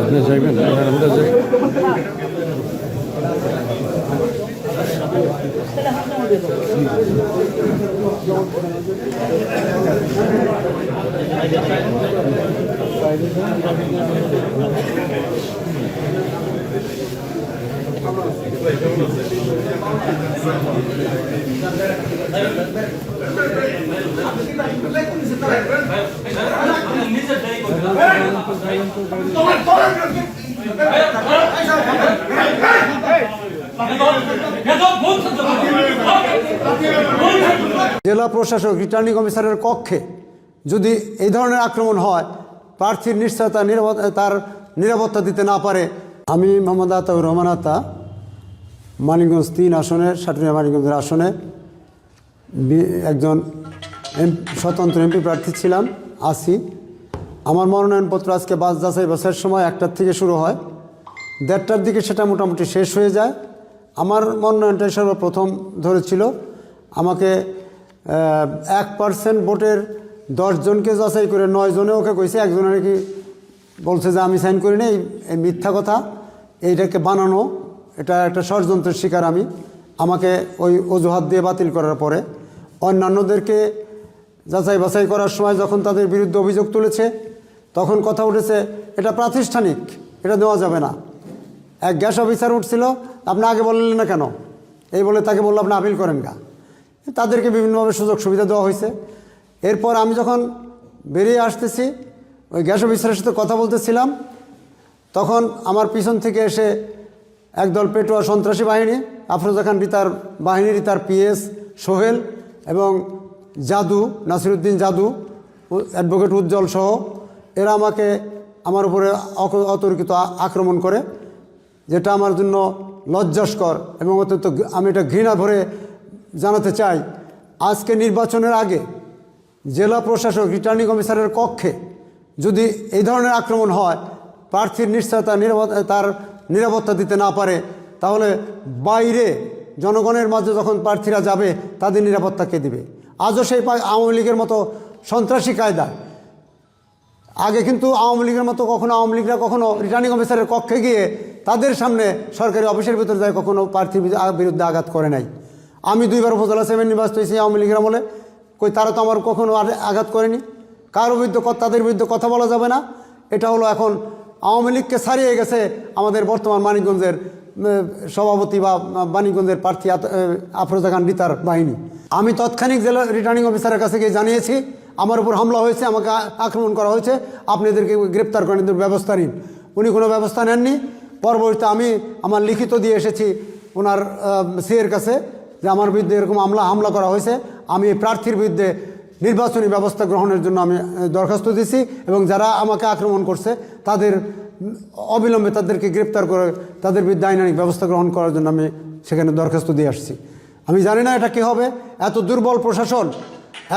আপনি যাইবেন আমরা যাই জেলা প্রশাসক রিটার্নিং অফিসারের কক্ষে যদি এই ধরনের আক্রমণ হয় প্রার্থীর নিশ্চয়তা তার নিরাপত্তা দিতে না পারে। আমি মোহাম্মদ আতাউর রহমান আতা, মানিকগঞ্জ তিন আসনে, সাটুরিয়া মানিকগঞ্জের আসনে একজন স্বতন্ত্র এমপি প্রার্থী ছিলাম, আসি। আমার মনোনয়নপত্র আজকে বাস যাচাই বাসের সময় একটার থেকে শুরু হয়। দেড়টার দিকে সেটা মোটামুটি শেষ হয়ে যায়। আমার মনোনয়নটাই সর্বপ্রথম ধরেছিল। আমাকে এক পার্সেন্ট ভোটের দশজনকে যাচাই করে নয় জনে ওকে কইছে একজনে নাকি বলছে যে আমি সাইন করি নাই, এই মিথ্যা কথা, এইটাকে বানানো, এটা একটা ষড়যন্ত্রের শিকার আমি। আমাকে ওই অজুহাত দিয়ে বাতিল করার পরে অন্যান্যদেরকে যাচাই বাছাই করার সময় যখন তাদের বিরুদ্ধে অভিযোগ তুলেছে, তখন কথা উঠেছে, এটা প্রাতিষ্ঠানিক, এটা দেওয়া যাবে না। এক গ্যাস অফিসার উঠছিল, আপনি আগে বললেন না কেন? এই বলে তাকে বলল, আপনি আপিল করেন গা। তাদেরকে বিভিন্নভাবে সুযোগ সুবিধা দেওয়া হয়েছে। এরপর আমি যখন বেরিয়ে আসতেছি, ওই গ্যাস অফিসারের সাথে কথা বলতেছিলাম, তখন আমার পিছন থেকে এসে একদল পেটোয়া সন্ত্রাসী বাহিনী, আফরোজা খান রিতার বাহিনী রিতার পিএস সোহেল এবং জাদু, নাসিরুদ্দিন জাদু অ্যাডভোকেট উজ্জ্বল সহ, এরা আমাকে আমার উপরে অতর্কিত আক্রমণ করে, যেটা আমার জন্য লজ্জাস্কর এবং অত্যন্ত আমি এটা ঘৃণা ভরে জানাতে চাই। আজকে নির্বাচনের আগে জেলা প্রশাসক রিটার্নিং অফিসারের কক্ষে যদি এই ধরনের আক্রমণ হয়, প্রার্থীর নিশ্চয়তা তার নিরাপত্তা দিতে না পারে, তাহলে বাইরে জনগণের মাঝে যখন প্রার্থীরা যাবে, তাদের নিরাপত্তা কে দিবে? আজও সেই আওয়ামী লীগের মতো সন্ত্রাসী কায়দা আগে কিন্তু আওয়ামী লীগের মতো কখনো, আওয়ামী লীগরা কখনো রিটার্নিং অফিসারের কক্ষে গিয়ে তাদের সামনে সরকারি অফিসের ভিতরে যায়, কখনো প্রার্থীর বিরুদ্ধে- আঘাত করে নাই। আমি দুইবার উপজেলা চেয়ারম্যান নির্বাচিত হয়েছি আওয়ামী লীগের আমলে। কই, তারা তো আমার কখনো আর- আঘাত করেনি। কারোর বিরুদ্ধে তাদের বিরুদ্ধে কথা বলা যাবে না। এটা হলো এখন আওয়ামী লীগকে ছাড়িয়ে গেছে আমাদের বর্তমান মানিকগঞ্জের সভাপতি বা মানিকগঞ্জের প্রার্থী আফরোজা খান রিতার বাহিনী। আমি তৎক্ষণিক জেলা রিটার্নিং অফিসারের কাছে গিয়ে জানিয়েছি, আমার উপর হামলা হয়েছে, আমাকে আক্রমণ করা হয়েছে, আপনি এদেরকে গ্রেপ্তার করেন, এদের ব্যবস্থা নিন। উনি কোনো ব্যবস্থা নেননি। পরবর্তীতে আমি আমার লিখিত দিয়ে এসেছি ওনার সিএর কাছে। যে আমার বিরুদ্ধে এরকম আমলা হামলা করা হয়েছে, আমি প্রার্থীর বিরুদ্ধে নির্বাচনী ব্যবস্থা গ্রহণের জন্য আমি দরখাস্ত দিছি এবং যারা আমাকে আক্রমণ করছে, তাদের অবিলম্বে তাদেরকে গ্রেপ্তার করে তাদের বিরুদ্ধে আইনানিক ব্যবস্থা গ্রহণ করার জন্য আমি সেখানে দরখাস্ত দিয়ে আসছি। আমি জানি না এটা কী হবে। এত দুর্বল প্রশাসন,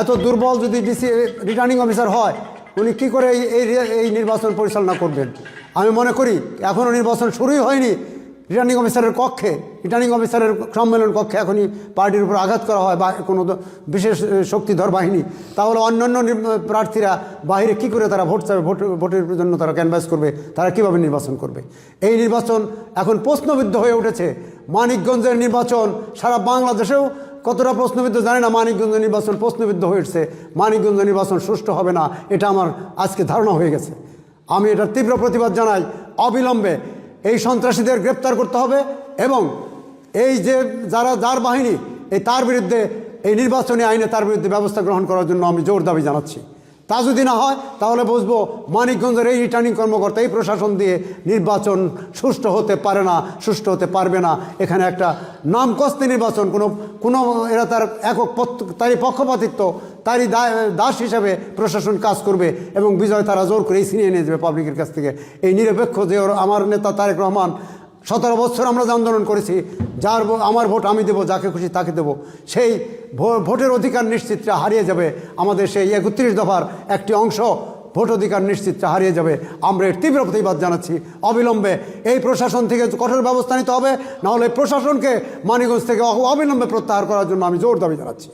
এত দুর্বল যদি ডিসি রিটার্নিং অফিসার হয়, উনি কী করে এই এই নির্বাচন পরিচালনা করবেন? আমি মনে করি এখনও নির্বাচন শুরুই হয়নি। রিটার্নিং অফিসারের কক্ষে রিটার্নিং অফিসারের সম্মেলন কক্ষে এখনই পার্টির উপর আঘাত করা হয় বা কোনো বিশেষ শক্তিধর বাহিনী। তাহলে অন্যান্য প্রার্থীরা বাইরে কি করে তারা ভোট চাবে? ভোট, ভোটের জন্য তারা ক্যানভাস করবে, তারা কীভাবে নির্বাচন করবে? এই নির্বাচন এখন প্রশ্নবিদ্ধ হয়ে উঠেছে। মানিকগঞ্জের নির্বাচন সারা বাংলাদেশেও কতটা প্রশ্নবিদ্ধ জানি না মানিকগঞ্জ নির্বাচন প্রশ্নবিদ্ধ হয়ে হয়েছে মানিকগঞ্জ নির্বাচন সুষ্ঠু হবে না, এটা আমার আজকে ধারণা হয়ে গেছে। আমি এটার তীব্র প্রতিবাদ জানাই। অবিলম্বে এই সন্ত্রাসীদের গ্রেপ্তার করতে হবে এবং এই যে যারা যার বাহিনী, এই তার বিরুদ্ধে এই নির্বাচনী আইনে তার বিরুদ্ধে ব্যবস্থা গ্রহণ করার জন্য আমি জোর দাবি জানাচ্ছি। তা যদি না হয়, তাহলে বুঝব মানিকগঞ্জের এই রিটার্নিং কর্মকর্তা, এই প্রশাসন দিয়ে নির্বাচন সুষ্ঠু হতে পারে না, সুষ্ঠু হতে পারবে না। এখানে একটা নামকস্তি নির্বাচন, কোনো কোনো এরা তার একক তারই পক্ষপাতিত্ব, তারই দাস হিসাবে প্রশাসন কাজ করবে এবং বিজয় তারা জোর করে ছিনিয়ে নিয়ে যাবে পাবলিকের কাছ থেকে। এই নিরপেক্ষ যে আমার নেতা তারেক রহমান সতেরো বছর আমরা যে আন্দোলন করেছি, যার আমার ভোট আমি দেবো, যাকে খুশি তাকে দেবো, সেই ভোটের অধিকার নিশ্চিতটা হারিয়ে যাবে আমাদের সেই একত্রিশ দফার একটি অংশ ভোট অধিকার নিশ্চিতটা হারিয়ে যাবে। আমরা এর তীব্র প্রতিবাদ জানাচ্ছি। অবিলম্বে এই প্রশাসন থেকে কঠোর ব্যবস্থা নিতে হবে, নাহলে প্রশাসনকে মানিগঞ্জ থেকে অবিলম্বে প্রত্যাহার করার জন্য আমি জোর দাবি জানাচ্ছি।